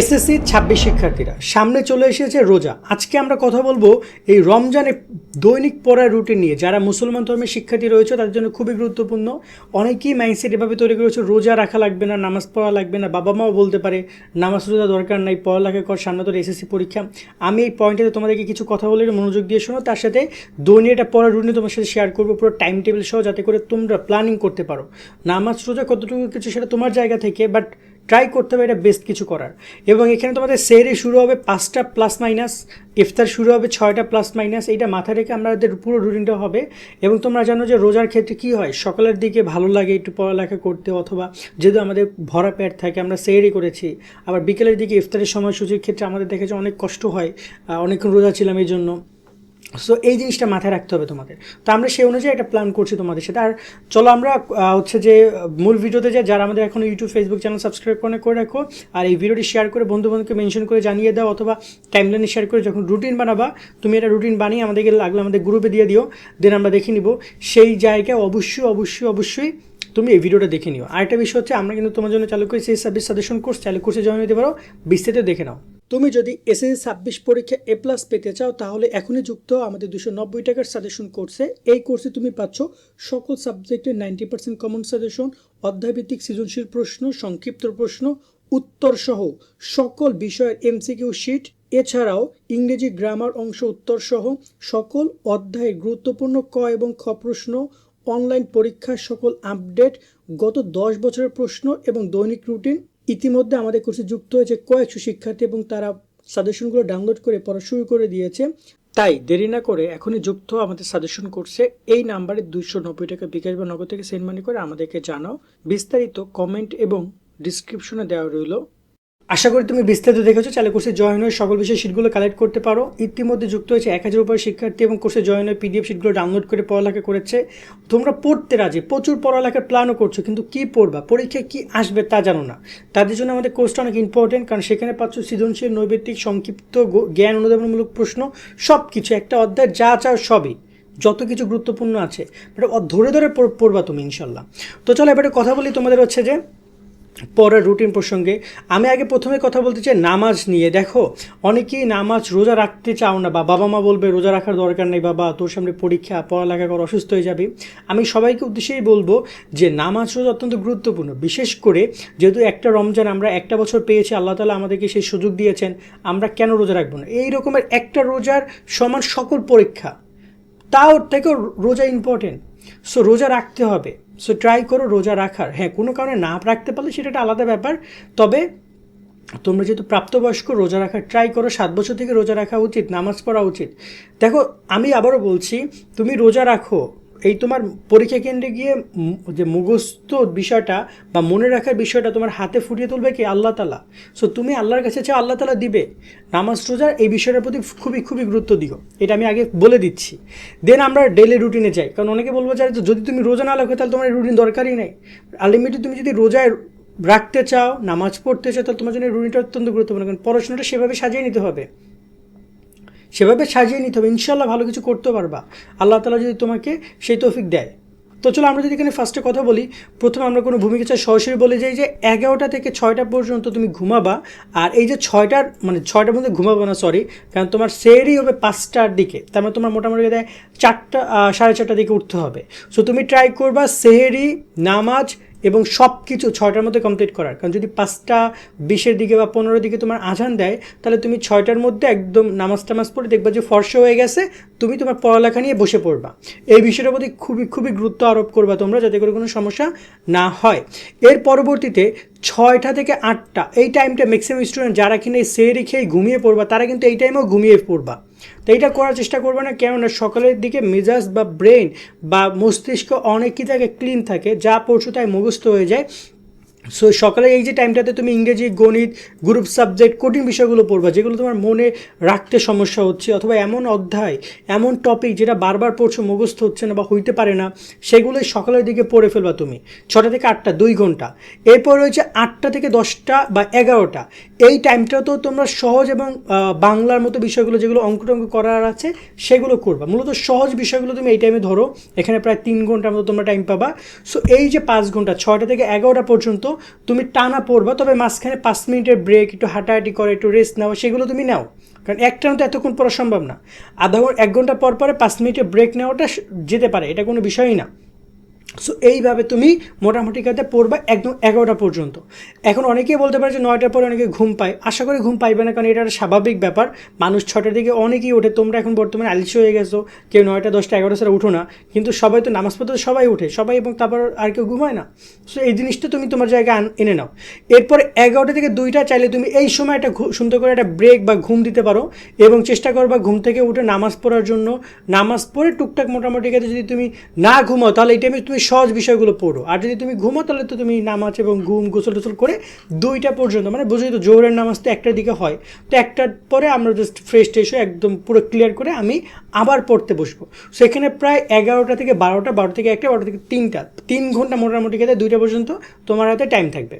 SSC ছাব্বিশ শিক্ষার্থীরা। সামনে চলে এসেছে রোজা। আজকে আমরা কথা বলব এই রমজানে দৈনিক পড়ার রুটিন নিয়ে। যারা মুসলমান ধর্মের শিক্ষার্থী রয়েছে, তাদের জন্য খুবই গুরুত্বপূর্ণ। অনেকেই মাইন্ডসেট এভাবে তৈরি করেছে, রোজা রাখা লাগবে না, নামাজ পড়া লাগবে না বাবা মাও বলতে পারে, নামাজ রোজা দরকার নাই, পড়ালেখা কর, সামনে তোর এসএসসি পরীক্ষা। আমি এই পয়েন্টে তোমাদেরকে কিছু কথা বলে মনোযোগ দিয়ে শোনো। তার সাথে দৈনিক একটা পড়ার রুটিন তোমার সাথে শেয়ার করব, পুরো টাইম টেবিল সহ, যাতে করে তোমরা প্ল্যানিং করতে পারো। নামাজ রোজা কতটুকু কিছু সেটা তোমার জায়গা থেকে বাট ট্রাই করতে হবে এটা বেস্ট কিছু করার। এবং এখানে তোমাদের সেরে শুরু হবে পাঁচটা প্লাস মাইনাস ইফতার শুরু হবে ছয়টা প্লাস মাইনাস এইটা মাথায় রেখে আমাদের পুরো রুটিনটা হবে। এবং তোমরা জানো যে রোজার ক্ষেত্রে কি হয়? সকালের দিকে ভালো লাগে একটু পড়ালেখা করতে অথবা যেহেতু আমাদের ভরা পেট থাকে, আমরা সেরি করেছি। আবার বিকেলের দিকে ইফতারের সময়সূচির ক্ষেত্রে আমাদের দেখেছে অনেক কষ্ট হয় অনেকক্ষণ রোজা ছিলাম এই জন্য। সো এই জিনিসটা মাথায় রাখতে হবে তোমাদের তো আমরা সেই অনুযায়ী একটা প্ল্যান করছি তোমাদের সাথে। আর চলো আমরা হচ্ছে যে মূল ভিডিওতে যাই যারা আমাদের এখন ইউটিউব ফেসবুক চ্যানেল সাবস্ক্রাইব করে করে রাখো। আর এই ভিডিওটি শেয়ার করে বন্ধু বান্ধবকে মেনশন করে জানিয়ে দাও, অথবা টাইমলাইনে শেয়ার করে যখন রুটিন বানাবা, তুমি এটা রুটিন বানিয়ে আমাদেরকে লাগলে আমাদের গ্রুপে দিয়ে দিও। দেন আমরা দেখে নিব। সেই জায়গায় অবশ্যই অবশ্যই অবশ্যই তুমি এই ভিডিওটা দেখে নিও। আরেকটা বিষয় হচ্ছে, আমরা কিন্তু তোমার জন্য চালু করেছি সার্ভিস সাজেশন কোর্স। চালু কোর্সে জয়েন হতে পারো, বিস্তারিত দেখে নাও। তুমি যদি এসএসসি ছাব্বিশ পরীক্ষা এ প্লাস পেতে চাও, তাহলে এখনই যুক্ত আমাদের দুশো নব্বই টাকার সাজেশন কোর্সে এই কোর্সে তুমি পাচ্ছ সকল সাবজেক্টের নাইনটি পার্সেন্ট কমন সাজেশন অধ্যায়ভিত্তিক সৃজনশীল প্রশ্ন, সংক্ষিপ্ত প্রশ্ন, উত্তর সহ সকল বিষয়ের এমসিকিউ শিট এছাড়াও ইংরেজি গ্রামার অংশ উত্তর সহ সকল অধ্যায়ের গুরুত্বপূর্ণ ক এবং খ প্রশ্ন অনলাইন পরীক্ষার সকল আপডেট গত দশ বছরের প্রশ্ন এবং দৈনিক রুটিন ইতিমধ্যে আমাদের কোর্সে যুক্ত হয়েছে কয়েকশো শিক্ষার্থী এবং তারা সাজেশনগুলো ডাউনলোড করে পড়া শুরু করে দিয়েছে। তাই দেরি না করে এখনই যুক্ত আমাদের সাজেশন কোর্সে এই নাম্বারে দুইশো নব্বই টাকা বিকাশ বা নগদ থেকে সেন্ড মানি করে আমাদেরকে জানাও। বিস্তারিত কমেন্ট এবং ডিসক্রিপশনে দেওয়া রইল। আশা করি তুমি বিস্তারিত দেখেছ, চাইলে কোর্সে জয়েন হয়ে সকল বিষয় শিটগুলো কালেক্ট করতে পারো। ইতিমধ্যে যুক্ত হয়েছে এক হাজার উপর শিক্ষার্থী এবং কোর্সে জয়েন হয়ে পিডিএফ শিটগুলো ডাউনলোড করে পড়ালেখা করেছে। তোমরা পড়তে রাজি, প্রচুর পড়ালেখার প্ল্যানও করছ, কিন্তু কি পড়বা? পরীক্ষায় কি আসবে তা জানো না। তাদের জন্য আমাদের কোর্সটা অনেক ইম্পর্টেন্ট কারণ সেখানে পাচ্ছ সৃজনশীল, নৈবেদিক, সংক্ষিপ্ত জ্ঞান, অনুধাবনমূলক প্রশ্ন সব কিছু একটা অধ্যায়, যা চাও সবই। যত কিছু গুরুত্বপূর্ণ আছে ধরে ধরে পড়- পড়বা তুমি ইনশাল্লাহ। তো চলো এবারে কথা বলি তোমাদের হচ্ছে যে পরের রুটিন প্রসঙ্গে আমি আগে প্রথমে কথা বলতে চাই নামাজ নিয়ে। দেখো, অনেকেই নামাজ রোজা রাখতে চাও না বা বাবা মা বলবে রোজা রাখার দরকার নেই, বাবা, তোর সামনে পরীক্ষা, পড়ালেখা কর, অসুস্থ হয়ে যাবে। আমি সবাইকে উদ্দেশ্যেই বলব যে নামাজ রোজা অত্যন্ত গুরুত্বপূর্ণ। বিশেষ করে যেহেতু একটা রমজান আমরা একটা বছর পেয়েছি, আল্লাহ তালা আমাদেরকে সেই সুযোগ দিয়েছেন, আমরা কেন রোজা রাখব না? এই রকমের একটা রোজার সমান সকল পরীক্ষা, তাও থেকেও রোজা ইম্পর্টেন্ট সো রোজা রাখতে হবে। সো ট্রাই করো, রোজা রাখার। হ্যাঁ কোনো কারণে না রাখতে পারলে সেটা একটা আলাদা ব্যাপার। তবে তোমরা যেহেতু প্রাপ্তবয়স্ক, রোজা রাখার ট্রাই করো, সাত বছর থেকে রোজা রাখা উচিত, নামাজ পড়া উচিত। দেখো, আমি আবারও বলছি, তুমি রোজা রাখো। এই তোমার পরীক্ষা কেন্দ্রে গিয়ে যে মুখস্থ বিষয়টা বা মনে রাখার বিষয়টা তোমার হাতে ফুটিয়ে তুলবে কি? আল্লাহ তালা সো তুমি আল্লাহর কাছে চাও আল্লাহ তালা দিবে। নামাজ রোজার এই বিষয়টার প্রতি খুবই খুবই গুরুত্ব দিও। এটা আমি আগে বলে দিচ্ছি। দেন আমরা ডেলি রুটিনে যাই। কারণ অনেকে বলব যে যদি তুমি রোজা না রাখো, তাহলে তোমার রুটিন দরকারই নেই। আলটিমেটলি তুমি যদি রোজায় রাখতে চাও, নামাজ পড়তে চাও, তাহলে তোমার জন্য রুটিনটা অত্যন্ত গুরুত্বপূর্ণ। কারণ পড়াশোনাটা সেভাবে সাজিয়ে নিতে হবে। সেভাবে সাজিয়ে নিতে হবে। ইনশাল্লাহ ভালো কিছু করতে পারবা। আল্লাহ তালা যদি তোমাকে সেই তৌফিক দেয়। তো চলো আমরা যদি এখানে ফার্স্টে কথা বলি, প্রথমে আমরা কোনো ভূমিকা চাই, সরাসরি বলে যাই যে এগারোটা থেকে ছয়টা পর্যন্ত তুমি ঘুমাবা, আর এই যে ছয়টার মানে ছয়টার মধ্যে ঘুমাবো না সরি কারণ তোমার সেরই হবে পাঁচটার দিকে। তার মানে তোমার মোটামুটি দেয় চারটা সাড়ে চারটার দিকে উঠতে হবে। সো তুমি ট্রাই করবা সেহেরি নামাজ এবং সব কিছু ছয়টার মধ্যে কমপ্লিট করার। কারণ যদি পাঁচটা বিশের দিকে বা পনেরো দিকে তোমার আজান দেয়, তাহলে তুমি ছয়টার মধ্যে একদম নামাজ টামাজ পড়ে দেখবা যে ফর্সা হয়ে গেছে, তুমি তোমার পড়ালেখা নিয়ে বসে পড়বা। এই বিষয়টার প্রতি খুবই খুবই গুরুত্ব আরোপ করবা তোমরা যাতে করে কোনো সমস্যা না হয়। এর পরবর্তীতে ছয়টা থেকে আটটা, এই টাইমটা ম্যাক্সিমাম স্টুডেন্ট যারা কিনা এই সেরি খেয়ে ঘুমিয়ে পড়বা, তারা কিন্তু এই টাইমেও ঘুমিয়ে পড়বা। তো এইটা করার চেষ্টা করবে না, কেননা সকালের দিকে মেজাজ বা ব্রেন বা মস্তিষ্ক অনেক কি থাকে ক্লিন থাকে, যা পরশু তাই মুখস্থ হয়ে যায়। সো সকালে এই যে টাইমটাতে তুমি ইংরেজি, গণিত গ্রুপ সাবজেক্ট কঠিন বিষয়গুলো পড়বা, যেগুলো তোমার মনে রাখতে সমস্যা হচ্ছে, অথবা এমন অধ্যায়, এমন টপিক যেটা বারবার পড়ছো মুখস্থ হচ্ছে না বা হইতে পারে না সেগুলোই সকালের দিকে পড়ে ফেলবা তুমি। ছটা থেকে আটটা, দুই ঘণ্টা। এরপর রয়েছে আটটা থেকে দশটা বা এগারোটা। এই টাইমটা তো তোমরা সহজ এবং বাংলার মতো বিষয়গুলো যেগুলো অঙ্ক টঙ্ক করার আছে, সেগুলো করবা। মূলত সহজ বিষয়গুলো তুমি এই টাইমে ধরো, এখানে প্রায় তিন ঘণ্টার মতো তোমরা টাইম পাবা। সো এই যে পাঁচ ঘণ্টা, ছয়টা থেকে এগারোটা পর্যন্ত তুমি টানা পড়বা, তবে মাঝখানে পাঁচ মিনিটের ব্রেক একটু হাঁটাহাঁটি করে, একটু রেস্ট নেওয়া সেগুলো তুমি নাও। কারণ একটা তো এতক্ষণ পড়া সম্ভব না। আধা ঘণ্টা এক ঘণ্টা পর পরে পাঁচ মিনিটের ব্রেক নেওয়াটা যেতে পারে, এটা কোনো বিষয়ই না। সো এইভাবে তুমি মোটামুটি কাতে পড়বা একদম এগারোটা পর্যন্ত। এখন অনেকেই বলতে পারে যে নয়টার পরে অনেকে ঘুম পায়। আশা করি ঘুম পাইবে না, কারণ এটা একটা স্বাভাবিক ব্যাপার। মানুষ ছটার দিকে অনেকেই ওঠে। তোমরা এখন বর্তমানে আলিসি হয়ে গেছো। কেউ নয়টা, দশটা, এগারোটা ছাড়া উঠো না। কিন্তু সবাই তো নামাজ পড়তে সবাই উঠে সবাই এবং তারপর আর কেউ ঘুমায় না। সো এই জিনিসটা তুমি তোমার জায়গায় এনে নাও। এরপরে এগারোটা থেকে দুইটা চাইলে তুমি এই সময় একটা সুন্দর করে একটা ব্রেক বা ঘুম দিতে পারো। এবং চেষ্টা করবা ঘুম থেকে উঠে নামাজ পড়ার জন্য। নামাজ পড়ে টুকটাক মোটামুটি কাছে যদি তুমি না ঘুমাও, তাহলে এই টাইমে তুমি সহজ বিষয়গুলো পড়ো। আর যদি তুমি ঘুমো, তাহলে তো তুমি নামাজ এবং ঘুম গোসল টোসল করে দুইটা পর্যন্ত মানে বুঝলি তো, জোহরের নামাজ তো একটার দিকে হয়। তো একটার পরে আমরা জাস্ট ফ্রেশ ট্রেশ হয়ে একদম পুরো ক্লিয়ার করে আমি আবার পড়তে বসবো। সেখানে প্রায় এগারোটা থেকে বারোটা বারো থেকে একটা, বারোটা থেকে তিনটা, তিন ঘণ্টা মোটামুটি খেতে, দুইটা পর্যন্ত তোমার হাতে টাইম থাকবে।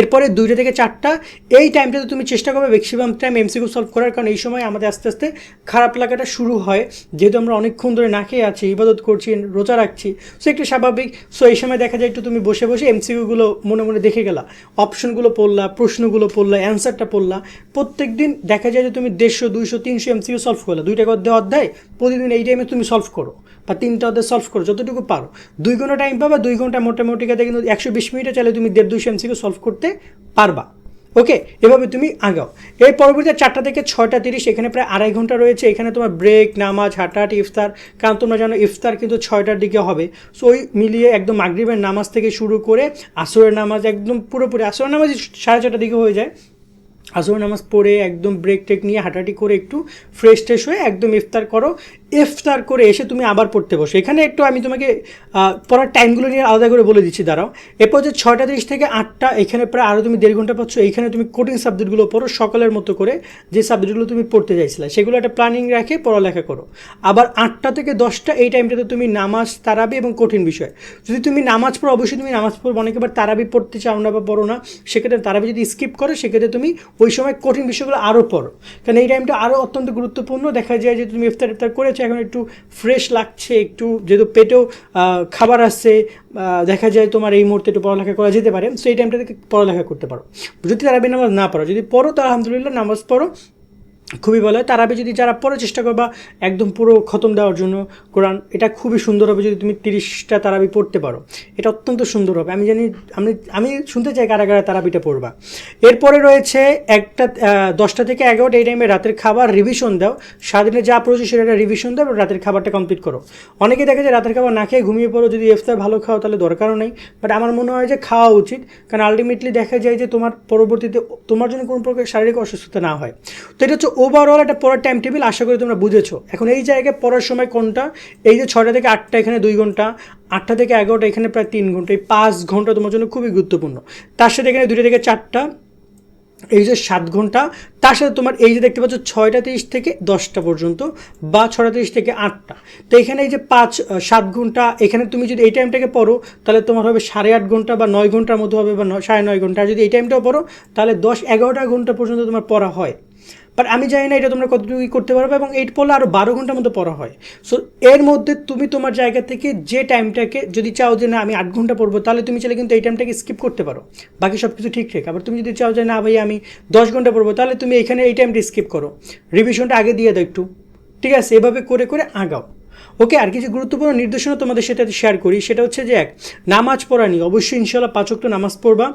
এরপরে দুইটা থেকে চারটা, এই টাইমটাতে তুমি চেষ্টা করবে ম্যাক্সিমাম টাইম এমসিকিউ সলভ করার, কারণ এই সময় আমাদের আস্তে আস্তে খারাপ লাগাটা শুরু হয়। যেহেতু আমরা অনেকক্ষণ ধরে না খেয়ে আছি ইবাদত করছি, রোজা রাখছি সো একটু স্বাভাবিক। সো এই সময় দেখা যায় একটু তুমি বসে বসে এমসিকিউগুলো মনে মনে দেখে গেলা। অপশনগুলো পড়লা, প্রশ্নগুলো পড়লা অ্যান্সারটা পড়লা। প্রত্যেক দিন দেখা যায় যে তুমি দেড়শো, দুইশো, তিনশো এমসিকিউ সলভ করলা। দুইটা অধ্যায় অধ্যায়, প্রতিদিন এই টাইমে তুমি সলভ করো। বা তিনটা অধ্যায় সলভ করো, যতটুকু পারো। দুই ঘণ্টা টাইম পাবা, দুই ঘণ্টা মোটামুটি কাতে কিন্তু একশো বিশ মিনিটে চাইলে তুমি দেড় দুইশো এমসিকিউ সলভ করতে পারবা। ওকে, এভাবে তুমি আগাও। এর পরবর্তীতে চারটা থেকে ছয়টা তিরিশ, এখানে প্রায় আড়াই ঘণ্টা রয়েছে। এখানে তোমার ব্রেক নামাজ, হাঁটাহাঁটি, ইফতার, কারণ তোমরা জানো ইফতার কিন্তু ছয়টার দিকে হবে। সো ওই মিলিয়ে একদম মাগরিবের নামাজ থেকে শুরু করে আসরের নামাজ একদম পুরোপুরি, আসরের নামাজ সাড়ে ছটার দিকে হয়ে যায়। আসর নামাজ পড়ে একদম ব্রেক টেক নিয়ে হাঁটাহাঁটি করে একটু ফ্রেশ ট্রেশ হয়ে একদম ইফতার করো। ইফতার করে এসে তুমি আবার পড়তে বসো। এখানে একটু আমি তোমাকে পড়ার টাইমগুলো নিয়ে আলাদা করে বলে দিচ্ছি, দাঁড়াও। এরপর যে ছয়টা তিরিশ থেকে আটটা, এখানে প্রায় আরও তুমি দেড় ঘণ্টা পাচ্ছ, এইখানে তুমি কঠিন সাবজেক্টগুলো পড়ো, সকালের মতো করে যে সাবজেক্টগুলো তুমি পড়তে চাইছিলে। সেগুলো একটা প্ল্যানিং রাখে, পড়ালেখা করো। আবার আটটা থেকে দশটা, এই টাইমটাতে তুমি নামাজ, তারাবি এবং কঠিন বিষয়। যদি তুমি নামাজ পড়ো, অবশ্যই তুমি নামাজ পড়ব অনেকেবার তারাবি পড়তে চাও না বা পড়ো না, সেক্ষেত্রে তারাবি যদি স্কিপ করো, সেক্ষেত্রে তুমি ওই সময় কঠিন বিষয়গুলো আরও পড়ো। কারণ এই টাইমটা আরও অত্যন্ত গুরুত্বপূর্ণ। দেখা যায় যে তুমি ইফতার ইফতার করেছ এখন একটু ফ্রেশ লাগছে, একটু যেহেতু পেটেও খাবার আসছে দেখা যায় তোমার এই মুহূর্তে একটু পড়ালেখা করা যেতে পারে সো এই টাইমটাতে পড়ালেখা করতে পারো। যদি তারাবি নামাজ না পড়ো, যদি পড়ো তো আলহামদুলিল্লাহ নামাজ পড়ো খুবই ভালো। হয় তারাবি যদি যারা পড়ার চেষ্টা করবা, একদম পুরো খতম দেওয়ার জন্য কোরআন, এটা খুবই সুন্দর হবে যদি তুমি তিরিশটা তারাবি পড়তে পারো। এটা অত্যন্ত সুন্দর হবে। আমি জানি, আমি আমি শুনতে চাই কারা কারা তারাবিটা পড়বা। এরপরে রয়েছে একটা দশটা থেকে এগারোটা এই টাইমে রাতের খাবার রিভিশন দাও। সারাদিনে যা পড়েছো সেটা রিভিশন দাও রাতের খাবারটা কমপ্লিট করো। অনেকে দেখে যে রাতের খাবার না খেয়ে ঘুমিয়ে পড়ো, যদি ইফতার ভালো খাও তাহলে দরকারও নেই। বাট আমার মনে হয় যে খাওয়া উচিত, কারণ আলটিমেটলি দেখা যায় যে তোমার পরবর্তীতে, তোমার জন্য কোনো প্রকার শারীরিক অসুস্থতা না হয়। তো এটা হচ্ছে ওভারঅল একটা পড়ার টাইম টেবিল আশা করি তোমরা বুঝেছ। এখন এই জায়গায় পড়ার সময় কোনটা? এই যে ছটা থেকে আটটা এখানে দুই ঘণ্টা, আটটা থেকে এগারোটা এখানে প্রায় তিন ঘণ্টা। এই পাঁচ ঘণ্টা তোমার জন্য খুবই গুরুত্বপূর্ণ। তার সাথে এখানে দুইটা থেকে চারটা, এই যে সাত ঘণ্টা, তার সাথে তোমার এই যে দেখতে পাচ্ছ ছয়টা তিরিশ থেকে দশটা পর্যন্ত বা ছটা তিরিশ থেকে আটটা। তো এখানে এই যে পাঁচ সাত ঘণ্টা, এখানে তুমি যদি এই টাইমটাকে পড়ো, তাহলে তোমার হবে সাড়ে আট ঘণ্টা বা নয় ঘণ্টার মতো হবে বা সাড়ে নয় ঘণ্টা। আর যদি এই টাইমটাও পড়ো, তাহলে দশ এগারোটা ঘণ্টা পর্যন্ত তোমার পড়া হয়। বাট আমি জানি না এটা তোমরা কতটুকু করতে পারবে এবং এইট পড়লে আরও বারো ঘণ্টার মতো পড়া হয়। সো এর মধ্যে তুমি তোমার জায়গা থেকে যে টাইমটাকে যদি চাও যে না, আমি আট ঘণ্টা পড়ব, তাহলে তুমি চাইলে কিন্তু এই টাইমটাকে স্কিপ করতে পারো। বাকি সব কিছু ঠিক ঠিক আবার তুমি যদি চাও যে না, ভাই, আমি দশ ঘণ্টা পড়ব, তাহলে তুমি এখানে এই টাইমটা স্কিপ করো। রিভিশনটা আগে দিয়ে দাও একটু। ঠিক আছে? এভাবে করে করে আগাও। ওকে, আর কিছু গুরুত্বপূর্ণ নির্দেশনা তোমাদের সাথে শেয়ার করি। সেটা হচ্ছে যে, এক, নামাজ পড়া নিয়ে। অবশ্যই ইনশাল্লাহ পাঁচক তো নামাজ পড়বা।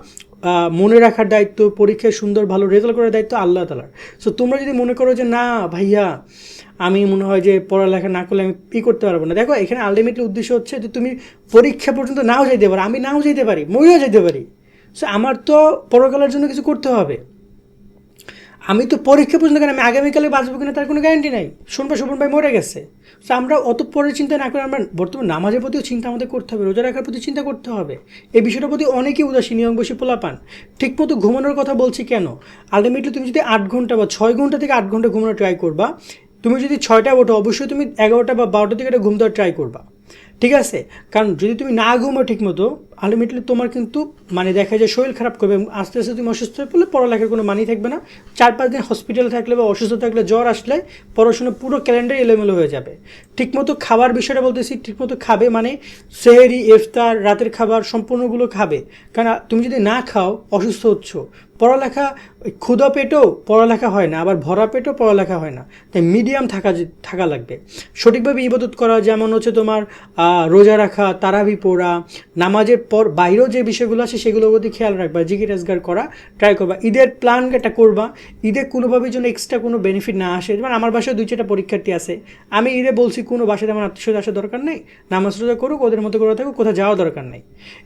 মনে রাখার দায়িত্ব পরীক্ষায় সুন্দর, ভালো রেজাল্ট করার দায়িত্ব আল্লাহ তালার সো তোমরা যদি মনে করো যে, না, ভাইয়া, আমি মনে হয় যে, পড়ালেখা না করলে আমি ই করতে পারব না। দেখো, এখানে আলটিমেটলি উদ্দেশ্য হচ্ছে যে, তুমি পরীক্ষা পর্যন্ত নাও যেতে পারো। আমি নাও যেতে পারি, মরিও যেতে পারি। সো আমার তো পরকালের জন্য কিছু করতে হবে। আমি তো পরীক্ষা পর্যন্ত কেন আমি আগামীকালে বাঁচবো কিনা তার কোনো গ্যারান্টি নাই। শুনবা শোভন ভাই মরে গেছে। তো আমরা অত পরে চিন্তা না করে আমরা বর্তমান নামাজের প্রতিও চিন্তা আমাদের করতে হবে, রোজা রাখার প্রতি চিন্তা করতে হবে। এই বিষয়টার প্রতি অনেকেই উদাসীন, নিয়ম বসে পোলা পান ঠিক মতো ঘুমানোর কথা বলছি কেন? আলটিমেটলি তুমি যদি আট ঘণ্টা বা ছয় ঘণ্টা থেকে আট ঘণ্টা ঘুমানো ট্রাই করবা, তুমি যদি ছয়টা ওঠো, অবশ্যই তুমি এগারোটা বা বারোটা থেকে একটা ঘুম দেওয়ার ট্রাই করবা। ঠিক আছে? কারণ যদি তুমি না ঘুমো ঠিক মতো আলটিমেটলি তোমার কিন্তু মানে দেখা যায় শরীর খারাপ করবে এবং আস্তে আস্তে তুমি অসুস্থ হয়ে পড়লে পড়ালেখার কোনো মানি থাকবে না। চার পাঁচ দিন হসপিটালে থাকলে বা অসুস্থ থাকলে জ্বর আসলে পড়াশোনা পুরো ক্যালেন্ডার এলোমেলো হয়ে যাবে। ঠিকমতো খাবার বিষয়টা বলতেছি, ঠিকমতো খাবে মানে সেহেরি, ইফতার, রাতের খাবার সম্পূর্ণগুলো খাবে। কারণ তুমি যদি না খাও, অসুস্থ হচ্ছ। পড়ালেখা, ক্ষুধা পেটেও পড়ালেখা হয় না, আবার ভরা পেটেও পড়ালেখা হয় না। তাই মিডিয়াম থাকা থাকা লাগবে। সঠিকভাবে ইবাদত করা, যেমন হচ্ছে তোমার রোজা রাখা, তারাবি পড়া, নামাজের পর বাইরেও যে বিষয়গুলো আছে সেগুলোর প্রতি খেয়াল রাখবা জিগি রেজগার করা ট্রাই করবা। ঈদের প্ল্যান একটা করবা, ঈদে কোনোভাবে যেন এক্সট্রা কোনো বেনিফিট না আসে। যেমন আমার বাসায় দুই, চারটা পরীক্ষার্থী আছে। আমি ঈদে বলছি, কোনো বাসায় আমার আত্মীয় আসার দরকার নেই, নামাজ রোজা করুক, ওদের মতো করে থাকুক, কোথাও যাওয়া দরকার নেই।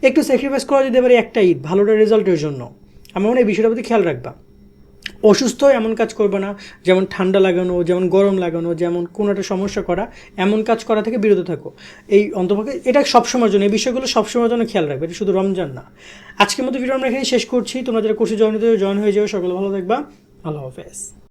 একটু স্যাক্রিফাইস করা যেতে পারে একটা ঈদ, ভালোটা রেজাল্টের জন্য। আমার মনে হয় এই বিষয়টার প্রতি খেয়াল রাখবা। অসুস্থ এমন কাজ করবে না, যেমন ঠান্ডা লাগানো, যেমন গরম লাগানো, যেমন কোনো একটা সমস্যা করা, এমন কাজ করা থেকে বিরত থাকো। এই অন্তপক্ষে এটা সবসময়ের জন্য, এই বিষয়গুলো সবসময়ের জন্য খেয়াল রাখবে, এটা শুধু রমজান না। আজকের মতো ভিডিও আমরা এখানে শেষ করছি। তোমরা যারা কোর্সে জয়েন হতে জয়েন হয়ে যাও, সকলে ভালো থাকবা। আল্লাহ হাফেজ।